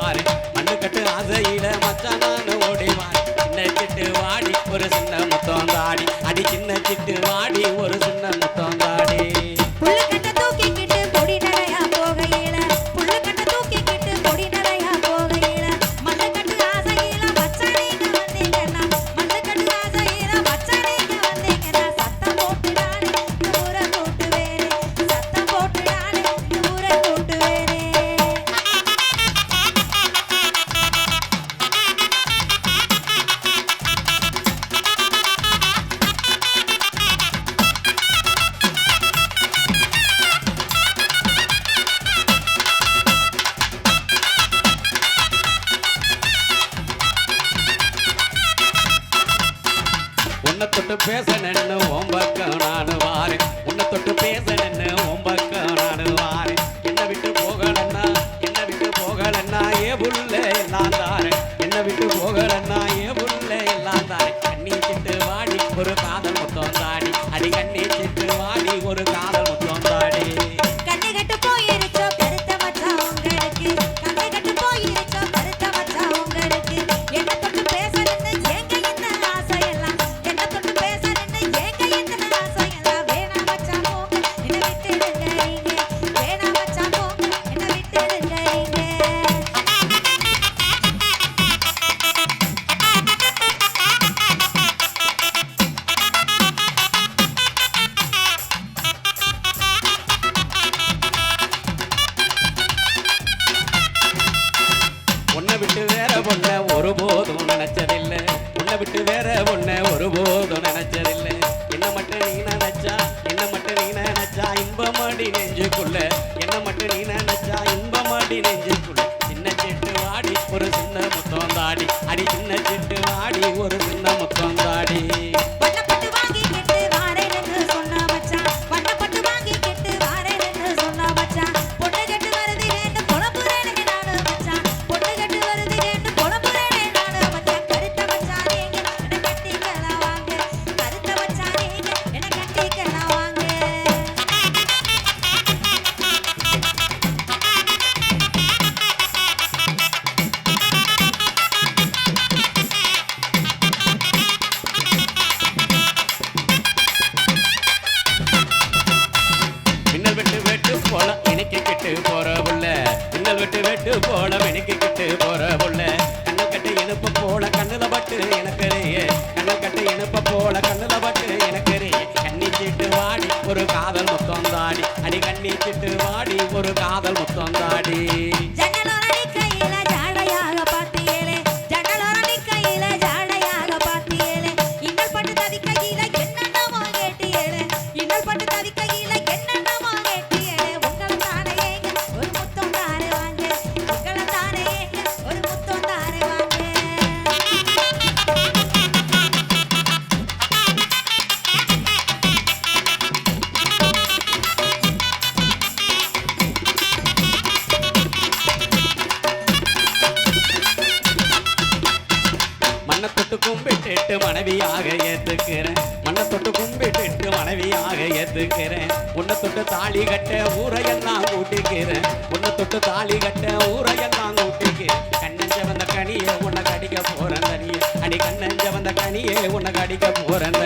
பாரு. மண்ணு கட்டு ஆசையில மச்சானான ஓடிவார். இன்னை திட்டு வாடி ஒரு சின்ன போற புள்ள இன்னல் வெட்டு வெட்டு போல மினிக்க உன்னை தொட்டு கும்பிட்டு மனைவியாக ஏத்துக்கிறேன் உன்னை தொட்டு தாலி கட்ட ஊரையெல்லாம் கூட்டிக்கிறேன். உன்னை தொட்டு தாலி கட்ட ஊரையெல்லாம் கூட்டிக்கிறேன். கண்ணஞ்ச வந்த கனியே உன்னை கடிக்க போறேன் தனியே. அடி கண்ணஞ்ச வந்த கனியே உன்னை கடிக்க போறேன்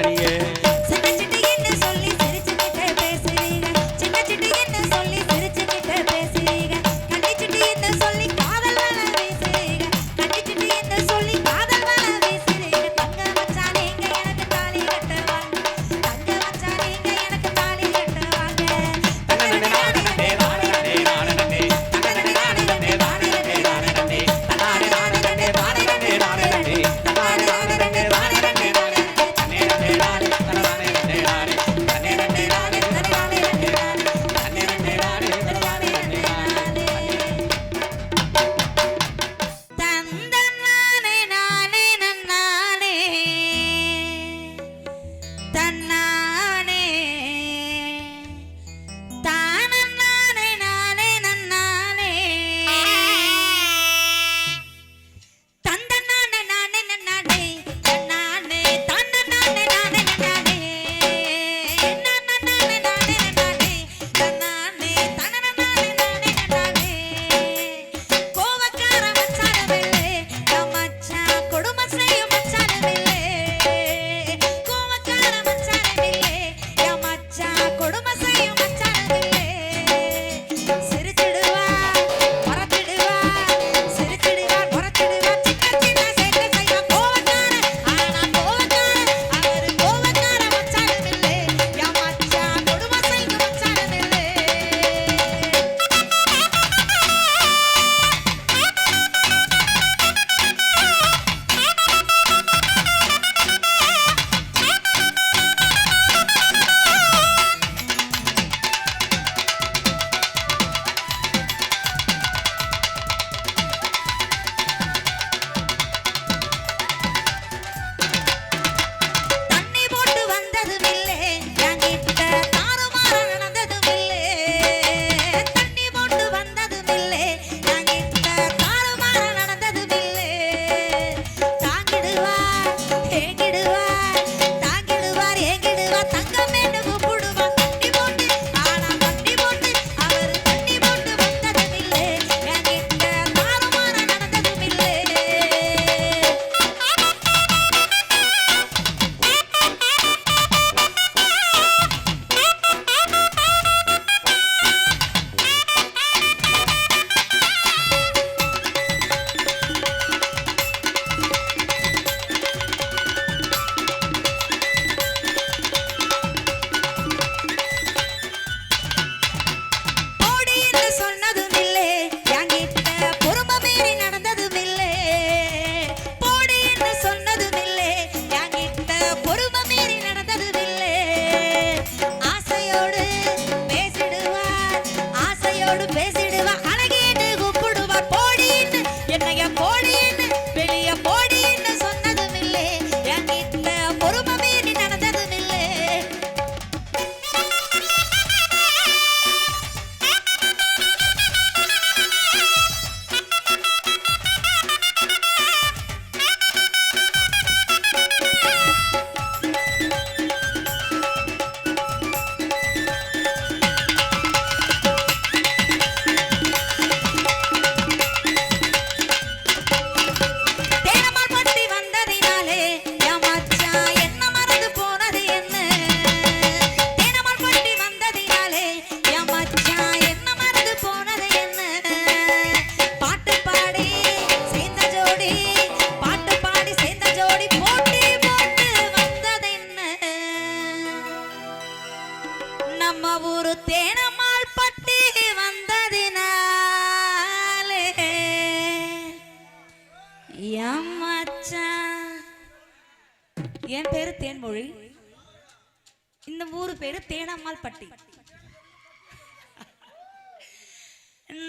இந்த ஊர் பேரு தேனம்மாள் பட்டி.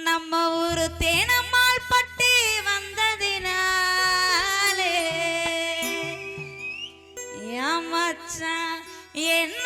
நம்ம ஊரு தேனம்மாள் பட்டி வந்ததினாலே. மச்சான் என்ன